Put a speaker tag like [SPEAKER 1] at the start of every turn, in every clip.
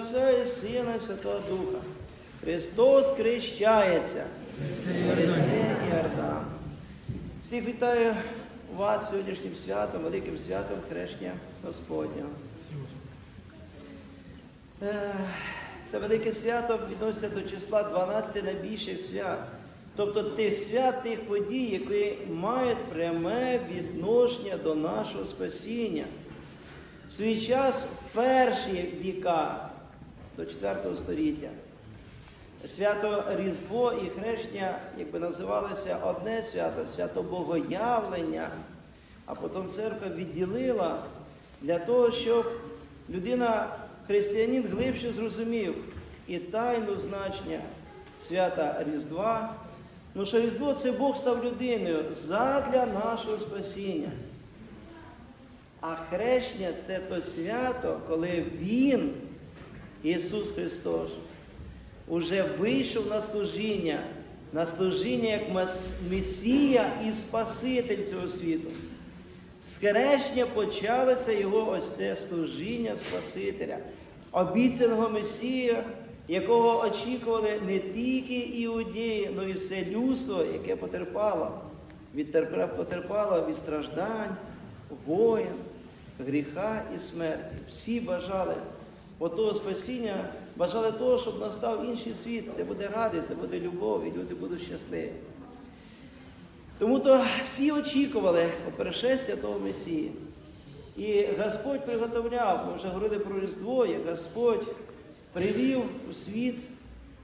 [SPEAKER 1] Отця і Сина і Святого Духа. Христос крещається. Іордан. Всіх вітаю вас сьогоднішнім святом, великим святом хрещення Господнього. Е, Це велике свято відноситься до числа 12 найбільших свят. Тобто тих свят, тих подій, які мають пряме відношення до нашого спасіння. В свій час, в перші віка до 4 століття, свято Різдво і Хрещення, якби називалося одне свято, свято Богоявлення, а потім церква відділила для того, щоб людина, християнин, глибше зрозумів і тайну значення свята Різдва. Ну що Різдво це Бог став людиною задля нашого спасіння. А хрещення це то свято, коли Він, Ісус Христос, уже вийшов на служіння, на служіння як Месія і Спаситель цього світу. З хрещення почалося його ось це служіння Спасителя, обіцяного Месія, якого очікували не тільки іудеї, але й все людство, яке потерпало, потерпало від страждань, воїн, гріха і смерті. Всі бажали отого спасіння, бажали того, щоб настав інший світ, де буде радість, де буде любов, і люди будуть щасливі. Тому то всі очікували пришестя того Месії. І Господь приготовляв, ми вже говорили про Різдво, як Господь привів у світ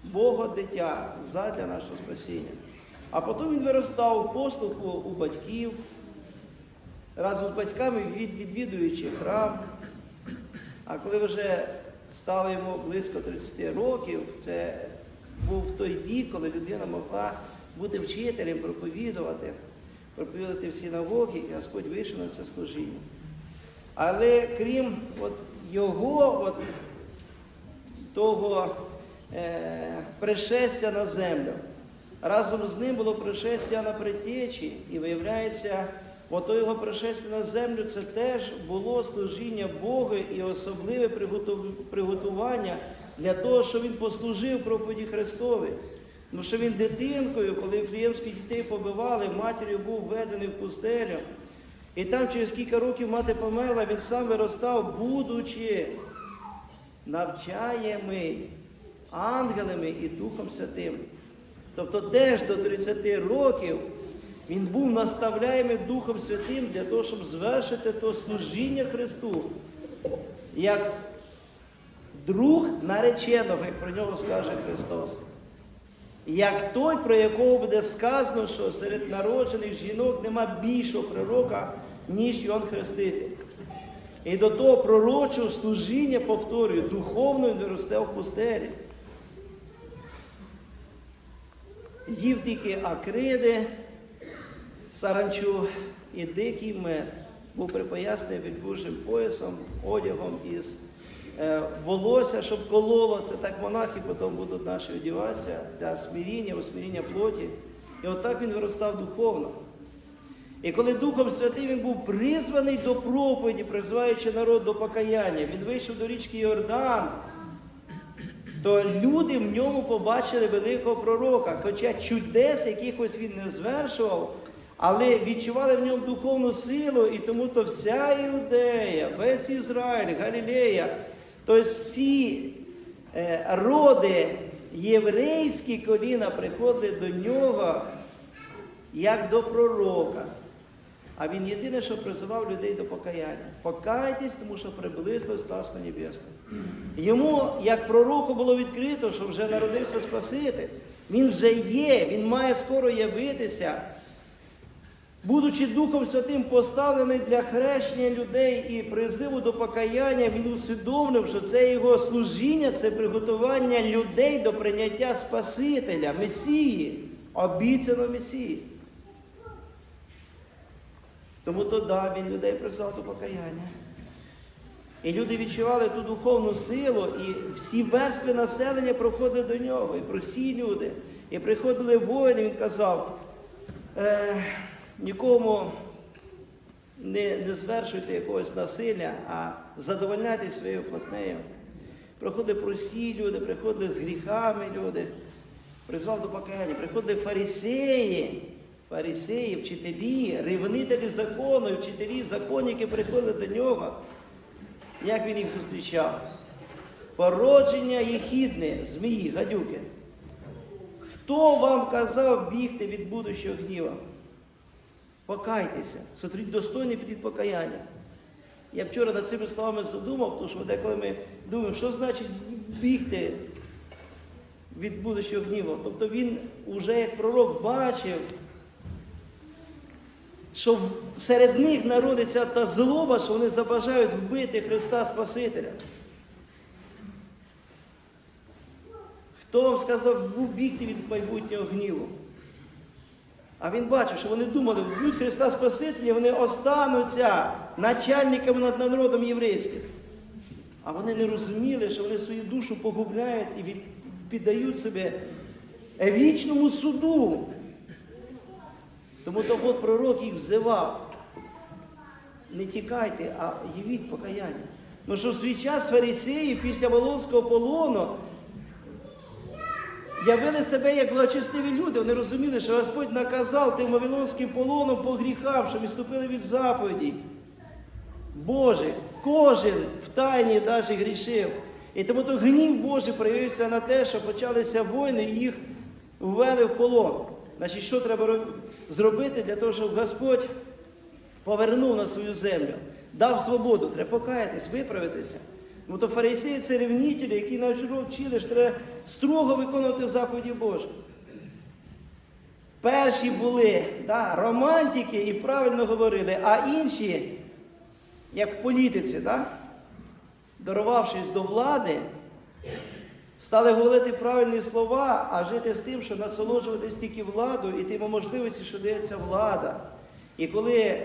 [SPEAKER 1] Бога дитя задля нашого спасіння. А потім він виростав у послуху у батьків, разом з батьками відвідуючи храм. А коли вже стало йому близько 30 років, це був той вік, коли людина могла бути вчителем, проповідувати, проповідувати в синагогі, і Господь вийшов на це служіння. Але крім от його от, того е, пришестя на землю, разом з ним було пришестя на притечі, і виявляється, ото його пришестя на землю це теж було служіння Богу і особливе приготування для того, щоб він послужив проповіді Христові. Тому що він дитинкою, коли фріємських дітей побивали, матір'ю був введений в пустелю. І там через кілька років мати померла, він сам виростав, будучи навчаємий ангелами і Духом Святим. Тобто теж до 30 років він був наставляємий Духом Святим для того, щоб звершити то служіння Христу, як друг нареченого, як про нього скаже Христос. Як той, про якого буде сказано, що серед народжених жінок нема більшого пророка, ніж Йоанн Хреститель. І до того пророчого служіння, повторюю, духовно він виросте в пустелі. Їв тільки акриди, саранчу і дикий мед. Був припоясний відбужим поясом, одягом із е, волосся, щоб кололо. Це так монахи потім будуть наші одіватися для смиріння, усмиріння плоті. І отак він виростав духовно. І коли Духом Святим він був призваний до проповіді, призиваючи народ до покаяння, він вийшов до річки Йордан, то люди в ньому побачили великого пророка. Хоча чудес якихось він не звершував, але відчували в ньому духовну силу, і тому то вся Іудея, весь Ізраїль, Галілея, тобто всі е, роди єврейські коліна приходили до нього як до пророка. А він єдине, що призивав людей до покаяння. Покайтесь, тому що приблизилось Царство Небесне. Йому, як пророку, було відкрито, що вже народився Спаситель. Він вже є, він має скоро явитися. Будучи Духом Святим поставлений для хрещення людей і призиву до покаяння, він усвідомлив, що це його служіння, це приготування людей до прийняття Спасителя, Месії, обіцяного Месії. Тому то да, він людей призвав до покаяння. І люди відчували ту духовну силу, і всі верстви населення проходили до нього, і прості люди. І приходили воїни, він казав, е, нікому не, не звершуйте якогось насилля, а задовольняйтесь своєю плотнею. Приходили прості люди, приходили з гріхами люди, призвав до покаяння, приходили фарисеї, фарисеї, вчителі, ревнителі закону, вчителі законів, які приходили до нього. Як він їх зустрічав? Породження єхідне, змії, гадюки. Хто вам казав бігти від будущого гніва? Покайтеся, сотріть достойний підід покаяння. Я вчора над цими словами задумав, тому що деколи ми думаємо, що значить бігти від будущого гніву. Тобто він уже як пророк бачив, що серед них народиться та злоба, що вони забажають вбити Христа Спасителя. Хто вам сказав бігти від майбутнього гніву? А він бачив, що вони думали, вб'ють Христа Спасителя, вони остануться начальниками над народом єврейським. А вони не розуміли, що вони свою душу погубляють і від- піддають себе вічному суду. Тому то от пророк їх взивав. Не тікайте, а явіть покаяння. Ну що в свій час фарисеї після Волонського полону явили себе як благочестиві люди. Вони розуміли, що Господь наказав тим Вавилонським полоном по гріхам, що відступили від заповідей. Боже, кожен в тайні навіть грішив. І тому то гнів Божий проявився на те, що почалися війни і їх ввели в полон. Значить, що треба зробити для того, щоб Господь повернув на свою землю, дав свободу, треба покаятись, виправитися. Ну то фарисеї це ревнителі, які навчили вчили, що треба строго виконувати заповіді Божі. Перші були да, романтики і правильно говорили, а інші, як в політиці, да, дорвавшись до влади, стали говорити правильні слова, а жити з тим, що насолоджуватись тільки владу і тими можливості, що дається влада. І коли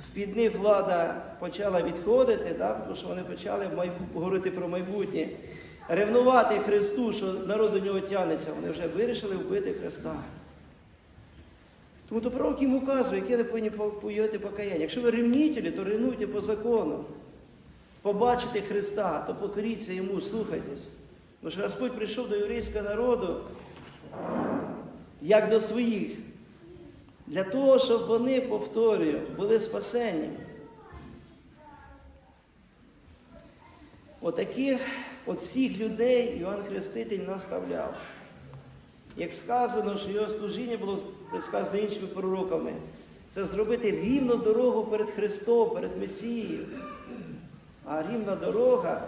[SPEAKER 1] з-під них влада почала відходити, да, тому що вони почали говорити про майбутнє, ревнувати Христу, що народ до нього тягнеться, вони вже вирішили вбити Христа. Тому то пророк їм указує, яке не повинні появити покаяння. Якщо ви ревнителі, то ревнуйте по закону. Побачите Христа, то покоріться йому, слухайтесь. Тому що Господь прийшов до єврейського народу, як до своїх, для того, щоб вони, повторюю, були спасені. Отаких от всіх людей Іван Хреститель наставляв. Як сказано, що його служіння було предсказано іншими пророками, це зробити рівну дорогу перед Христом, перед Месією. А рівна дорога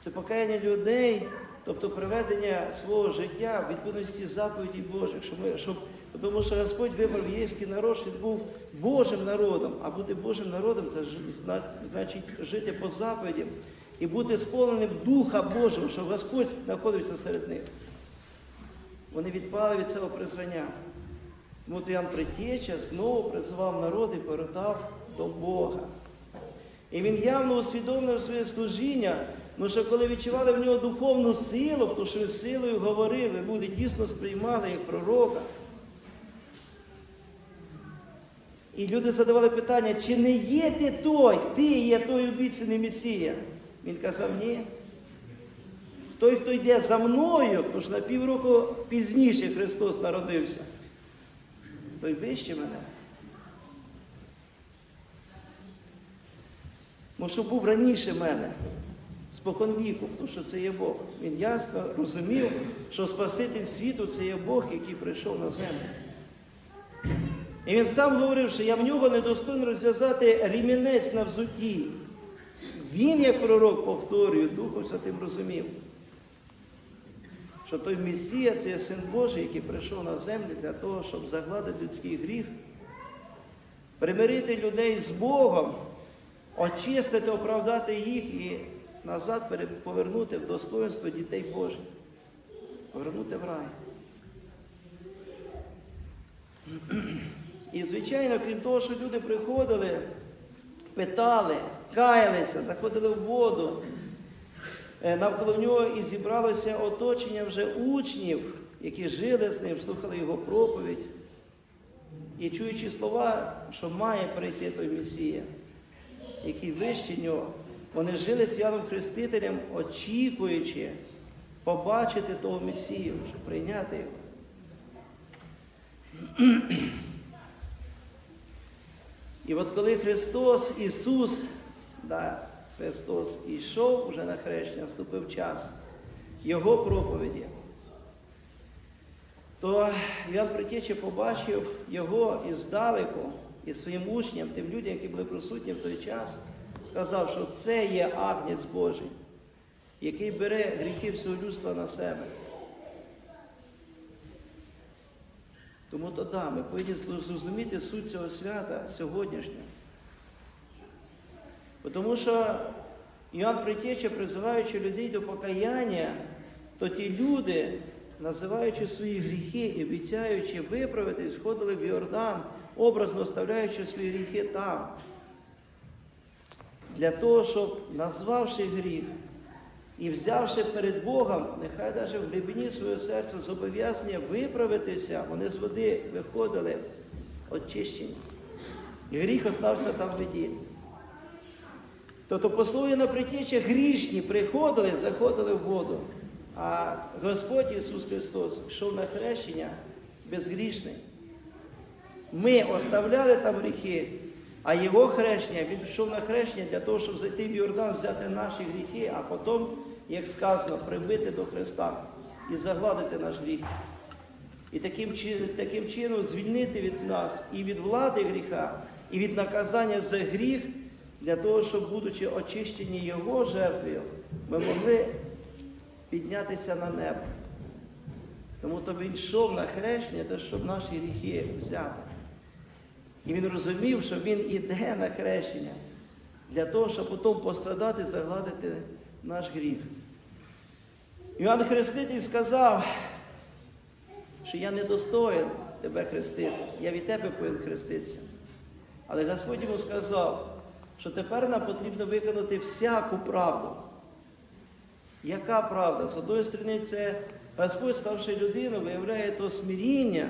[SPEAKER 1] це покаяння людей, тобто приведення свого життя в відповідності заповіді Божих. Щоб ми, щоб, тому що Господь вибрав єврейський народ, що він був Божим народом, а бути Божим народом це значить жити по заповідям і бути сповненим Духа Божого, щоб Господь знаходився серед них. Вони відпали від цього призвання. Тому то Ян Притєча знову призивав народ і повертав до Бога. І він явно усвідомив своє служіння, тому що коли відчували в нього духовну силу, тому що силою говорив, і люди дійсно сприймали як пророка. І люди задавали питання, чи не є ти той, ти є той обіцяний Месія? Він казав, ні. Той, хто йде за мною, тому що на півроку пізніше Христос народився, той вище мене. Що був раніше мене, спокон віку, тому що це є Бог. Він ясно розумів, що Спаситель світу це є Бог, який прийшов на землю. І він сам говорив, що я в нього недостойно розв'язати рімінець на взуті. Він, як пророк, повторюю, Духом Святим розумів, що той Месія це є син Божий, який прийшов на землю для того, щоб загладити людський гріх, примирити людей з Богом, очистити, оправдати їх і назад повернути в достоинство дітей Божих, повернути в рай. І, звичайно, крім того, що люди приходили, питали, каялися, заходили в воду. Е, Навколо нього і зібралося оточення вже учнів, які жили з ним, слухали його проповідь. І чуючи слова, що має прийти той Месія, який вище нього, Вони жили з Яном Хрестителем, очікуючи побачити того Месію, щоб прийняти його. І от коли Христос, Ісус, да, Христос йшов вже на хрещення, наступив час Його проповіді, то Іван Притече побачив його іздалеку і своїм учням, тим людям, які були присутні в той час, сказав, що це є агнець Божий, який бере гріхи всього людства на себе. Тому то да, ми повинні зрозуміти суть цього свята сьогоднішнього. Тому що Іоанн Притеча, призиваючи людей до покаяння, то ті люди, називаючи свої гріхи і обіцяючи виправити, сходили в Йордан, образно оставляючи свої гріхи там. Для того, щоб, назвавши гріх і взявши перед Богом, нехай навіть в глибині свого серця зобов'язання виправитися, вони з води виходили очищені. Гріх остався там в воді. Тобто, по на притічі, грішні приходили, заходили в воду. А Господь Ісус Христос йшов на хрещення безгрішний. Ми оставляли там гріхи, а Його хрещення, Він пішов на хрещення для того, щоб зайти в Йордан, взяти наші гріхи, а потім, як сказано, прибити до Христа і загладити наш гріх. І таким, таким чином звільнити від нас і від влади гріха, і від наказання за гріх, для того, щоб, будучи очищені Його жертвою, ми могли піднятися на небо. Тому то він йшов на хрещення, те, щоб наші гріхи взяти. І він розумів, що він іде на хрещення для того, щоб потім пострадати, загладити наш гріх. Іван Хреститель сказав, що я не недостоин тебе хрестити, я від тебе повинен хреститися. Але Господь йому сказав, що тепер нам потрібно виконати всяку правду. Яка правда? З одної сторони, це Господь, ставши людиною, виявляє то смиріння,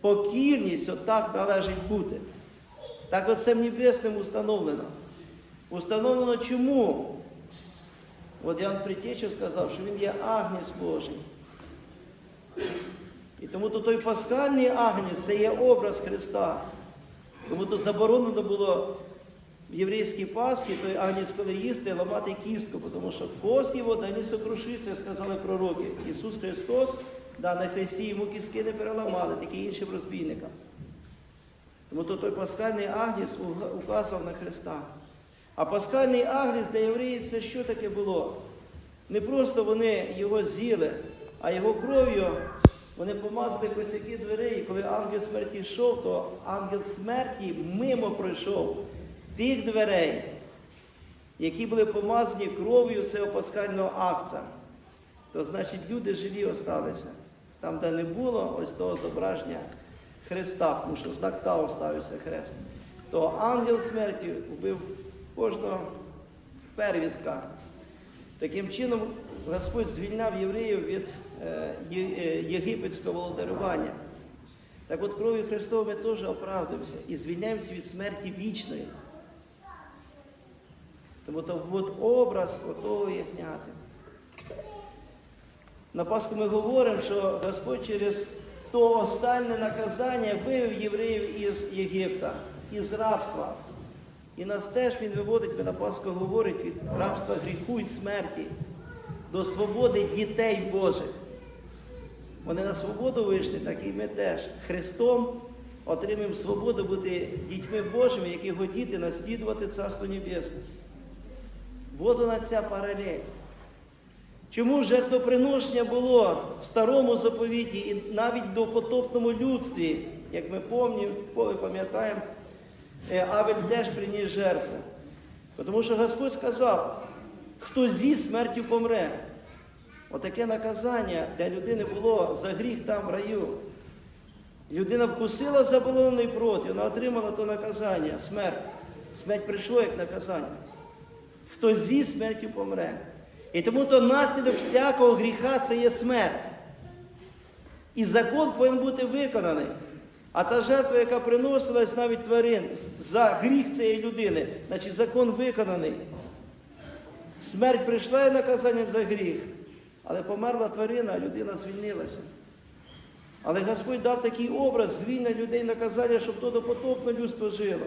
[SPEAKER 1] покірність, от належить бути. Так оце в небесному установлено. Установлено чому? От Ян Притечу сказав, що він є агнець Божий. І тому то той пасхальний агнець це є образ Христа. Тому то заборонено було в єврейській Пасхі, той агнець, коли їсти, ламати кістку, тому що пост його да не сокрушиться, сказали пророки. Ісус Христос, да, на хресті йому кістки не переламали, такі іншим розбійникам. Тому то той пасхальний агнець указував на Христа. А пасхальний агнець для євреїв це що таке було? Не просто вони його з'їли, а його кров'ю вони помазали косяки дверей. І коли ангел смерті йшов, то ангел смерті мимо пройшов тих дверей, які були помазані кров'ю цього пасхального акця. То значить люди живі осталися. Там, де не було ось того зображення Христа, тому що знак Тау ставився хрест, то ангел смерті вбив кожного первістка. Таким чином, Господь звільняв євреїв від е, е, єгипетського володарювання. Так от кров'ю Христовою ми теж оправдуємося і звільняємося від смерті вічної. Тому то от образ отого ягняти. На Пасху ми говоримо, що Господь через то останнє наказання вивів євреїв із Єгипта, із рабства. І нас теж Він виводить, ми на Пасху говорить, від рабства гріху і смерті до свободи дітей Божих. Вони на свободу вийшли, так і ми теж. Христом отримаємо свободу бути дітьми Божими, які годіти наслідувати Царство Небесне. Вот вона ця паралель. Чому жертвоприношення було в старому заповіті і навіть до потопному людстві, як ми пам'ятаємо, Авель теж приніс жертву. Тому що Господь сказав, хто зі смертю помре. Отаке наказання для людини було за гріх там в раю. Людина вкусила заборонений плод, і вона отримала то наказання, смерть. Смерть прийшло як наказання. Хто зі смертю помре. І тому то наслідок всякого гріха це є смерть. І закон повинен бути виконаний. А та жертва, яка приносилась навіть тварин за гріх цієї людини, значить закон виконаний. Смерть прийшла і наказання за гріх, але померла тварина, а людина звільнилася. Але Господь дав такий образ звільнення людей наказання, щоб то допотопне людство жило.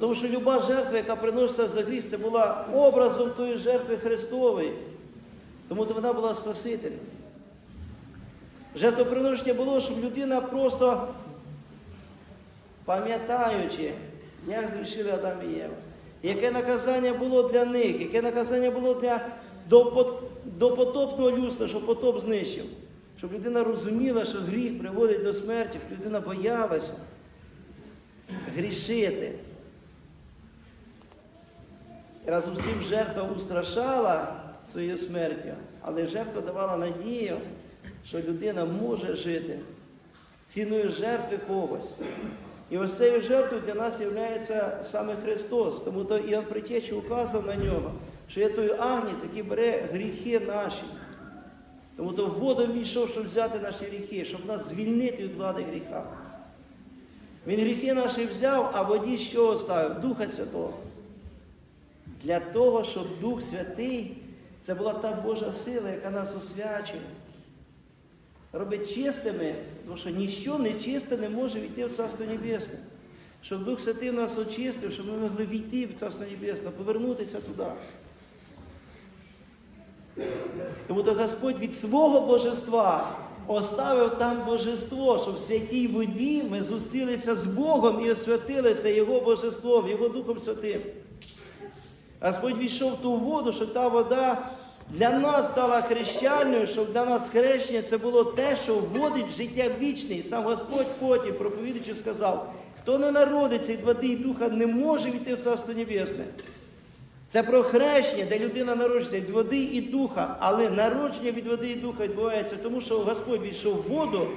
[SPEAKER 1] Тому що люба жертва, яка приноситься за гріх, це була образом тої жертви Христової. Тому то вона була Спасителем. Жертвоприношення було, щоб людина просто пам'ятаючи, як зрішили Адам і Єва, яке наказання було для них, яке наказання було для допотопного людства, щоб потоп знищив. Щоб людина розуміла, що гріх приводить до смерті, щоб людина боялася грішити. Разом з тим жертва устрашала своєю смертю, але жертва давала надію, що людина може жити ціною жертви когось. І ось цією жертвою для нас є саме Христос. Тому то Іоанн Притечі указав на нього, що є той агнець, який бере гріхи наші. Тому то в воду війшов, щоб взяти наші гріхи, щоб нас звільнити від влади гріха. Він гріхи наші взяв, а воді що оставив? Духа Святого. Для того, щоб Дух Святий, це була та Божа сила, яка нас освячує. Робить чистими, тому що ніщо нечисте не може війти в Царство Небесне. Щоб Дух Святий нас очистив, щоб ми могли війти в Царство Небесне, повернутися туди. Тому то Господь від свого божества оставив там божество, щоб в святій воді ми зустрілися з Богом і освятилися Його божеством, Його Духом Святим. Господь війшов в ту воду, щоб та вода для нас стала хрещальною, щоб для нас хрещення це було те, що вводить в життя вічне. І сам Господь потім, проповідуючи, сказав, хто не народиться від води і духа, не може війти в Царство Небесне. Це про хрещення, де людина народжується від води і духа, але народження від води і духа відбувається тому, що Господь війшов в воду,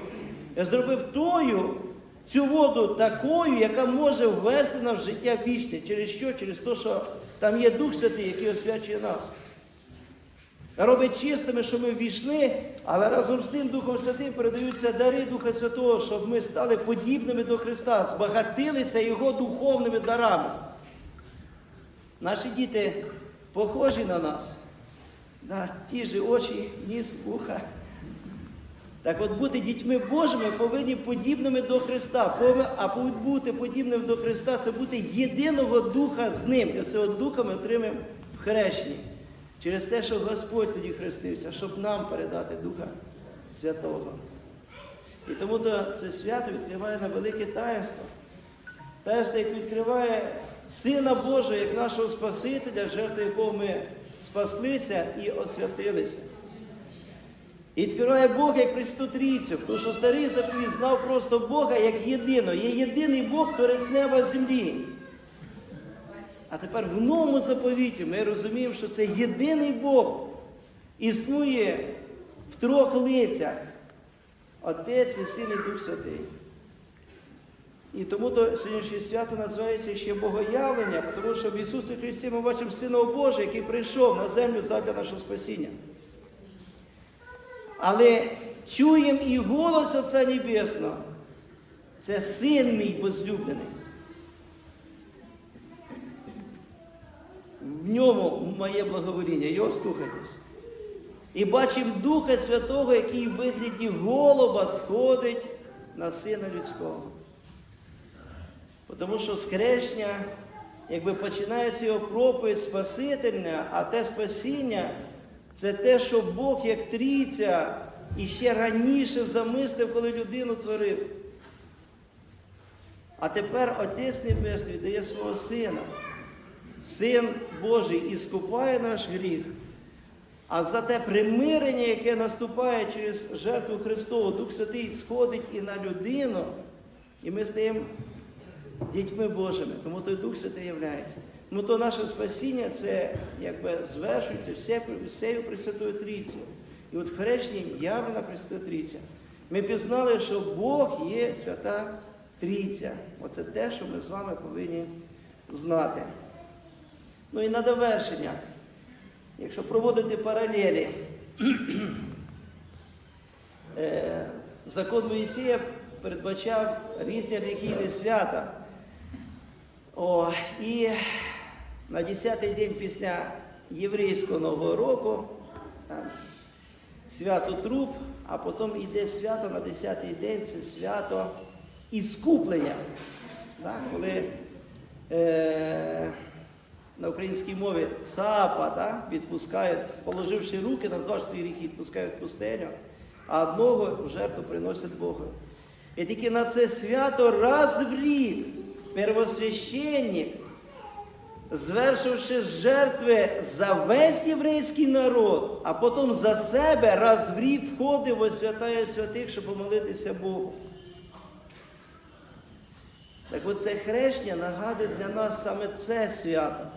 [SPEAKER 1] зробив тою, цю воду такою, яка може ввести нас в життя вічне. Через що? Через те, що там є Дух Святий, який освячує нас. Робить чистими, щоб ми війшли, але разом з тим Духом Святим передаються дари Духа Святого, щоб ми стали подібними до Христа, збагатилися Його духовними дарами. Наші діти похожі на нас. Да, ті ж очі, ніс, вуха. Так от бути дітьми Божими повинні подібними до Христа. А бути подібним до Христа це бути єдиного духа з ним. І оцього духа ми отримаємо в хрещенні. Через те, що Господь тоді хрестився, щоб нам передати Духа Святого. І тому то це свято відкриває на велике таїнство. Таїнство, яке відкриває Сина Божого, як нашого Спасителя, жертви якого ми спаслися і освятилися. І відкриває Бог як Пресвяту Трійцю, тому що старий заповіт знав просто Бога як єдиного. Є єдиний Бог, творець неба землі. А тепер в новому заповіті ми розуміємо, що це єдиний Бог існує в трьох лицях. Отець і Син і Дух Святий. І тому то сьогоднішнє свято називається ще Богоявлення, тому що в Ісусі Христі ми бачимо Сина Божого, який прийшов на землю задля нашого спасіння. Але чуємо і голос Отця Небесного. Це син мій возлюблений. В ньому моє благовоління, його слухайтесь. І бачимо Духа Святого, який в вигляді голуба сходить на Сина Людського. Тому що з хрещення, якби починається його проповідь Спасительня, а те спасіння це те, що Бог як трійця і ще раніше замислив, коли людину творив. А тепер Отець Небесний дає свого Сина. Син Божий іскупає наш гріх. А за те примирення, яке наступає через жертву Христову, Дух Святий сходить і на людину, і ми стаємо дітьми Божими. Тому той Дух Святий являється. Тому то наше спасіння це якби звершується все, Пресвятою Трійцею. І от в хрещенні явлена Пресвята Трійця. Ми пізнали, що Бог є свята Трійця. Оце те, що ми з вами повинні знати. Ну і на довершення, якщо проводити паралелі, е, закон Моїсея передбачав різні релігійні свята. О, і на 10-й день після єврейського Нового року, там, свято труп, а потім йде свято на 10-й день, це свято іскуплення. Так, коли е, на українській мові цапа да, відпускають, положивши руки, назвавши свої гріхи, відпускають пустелю, а одного в жертву приносять Богу. І тільки на це свято раз в рік первосвященник, звершивши жертви за весь єврейський народ, а потім за себе раз в рік входив во святая святих, щоб помолитися Богу. Так от це хрещення нагадує для нас саме це свято.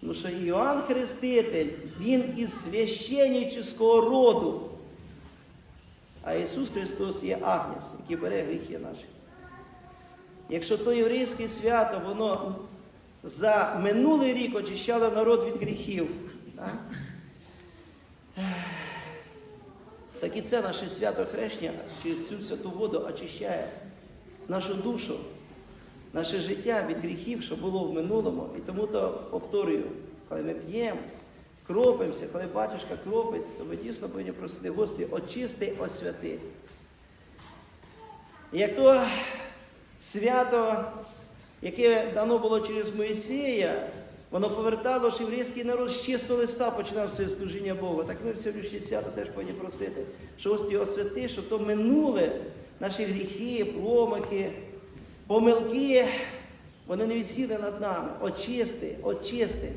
[SPEAKER 1] Тому що Іоанн Хреститель, він із священнического роду. А Ісус Христос є Агнець, який бере гріхи наші. Якщо то єврейське свято, воно за минулий рік очищало народ від гріхів, так, так і це наше свято хрещення через цю святу воду очищає нашу душу, наше життя від гріхів, що було в минулому. І тому то повторюю, коли ми п'ємо, кропимося, коли батюшка кропить, то ми дійсно повинні просити Господи, очисти, освяти. І Як то свято, яке дано було через Моїсея, воно повертало ж єврейський народ з чистого листа починав своє служіння Богу. Так ми в сьогоднішнє свято теж повинні просити, що Господи освяти, щоб то минуле наші гріхи, промахи, помилки, вони не відсіли над нами. Очисти, очисти,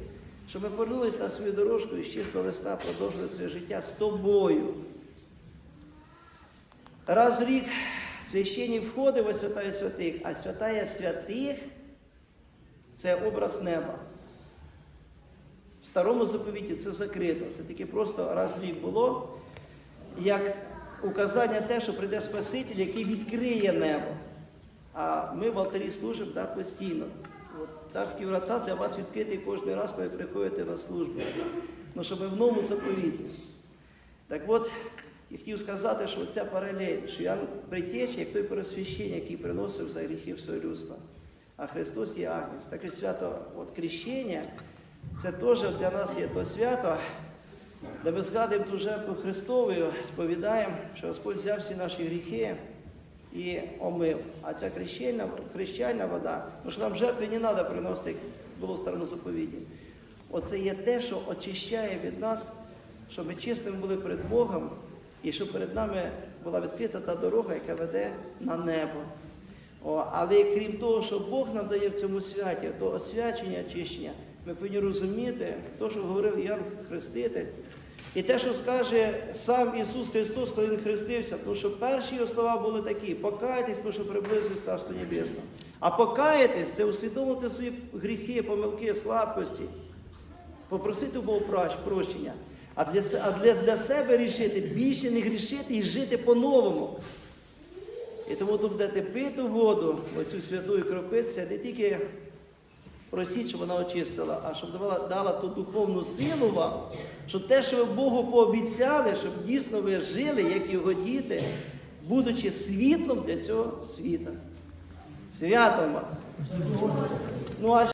[SPEAKER 1] щоб ми повернулися на свою дорожку і з чистого листа продовжили своє життя з тобою. Раз в рік священник входить во святая святих, а святая святих це образ неба. В старому заповіті це закрито. Це таке просто раз в рік було, як указання те, що прийде Спаситель, який відкриє небо. А ми в алтарі служимо так, постійно. От, царські врата для вас відкриті кожен раз, коли приходите на службу. Ну, щоб в новому заповіті. Так от, я хотів сказати, що ця паралель, що Ян притече, як той пересвящення, який приносив за гріхи всього людства. А Христос є Агнець. Таке свято от крещення, це теж для нас є то свято, де ми згадуємо ту жертву Христовою, сповідаємо, що Господь взяв всі наші гріхи і омив. А ця хрещальна, хрещальна вода, тому що нам жертви не треба приносити, було в старому заповіді. Оце є те, що очищає від нас, щоб ми чистими були перед Богом, і щоб перед нами була відкрита та дорога, яка веде на небо. О, але крім того, що Бог нам дає в цьому святі, то освячення, очищення, ми повинні розуміти, те, що говорив Іоанн Хреститель, і те, що скаже сам Ісус Христос, коли Він хрестився, тому що перші його слова були такі: покайтесь, тому що приблизить Царство Небесне. А покаятись це усвідомити свої гріхи, помилки, слабкості, попросити у Бога прощення. А для, а для, для себе рішити, більше не грішити і жити по-новому. І тому тут будете пити воду, оцю святу і кропитися, не тільки просіть, щоб вона очистила, а щоб давала, дала ту духовну силу вам, щоб те, що ви Богу пообіцяли, щоб дійсно ви жили, як його діти, будучи світлом для цього світа. Святом вас! Ну, а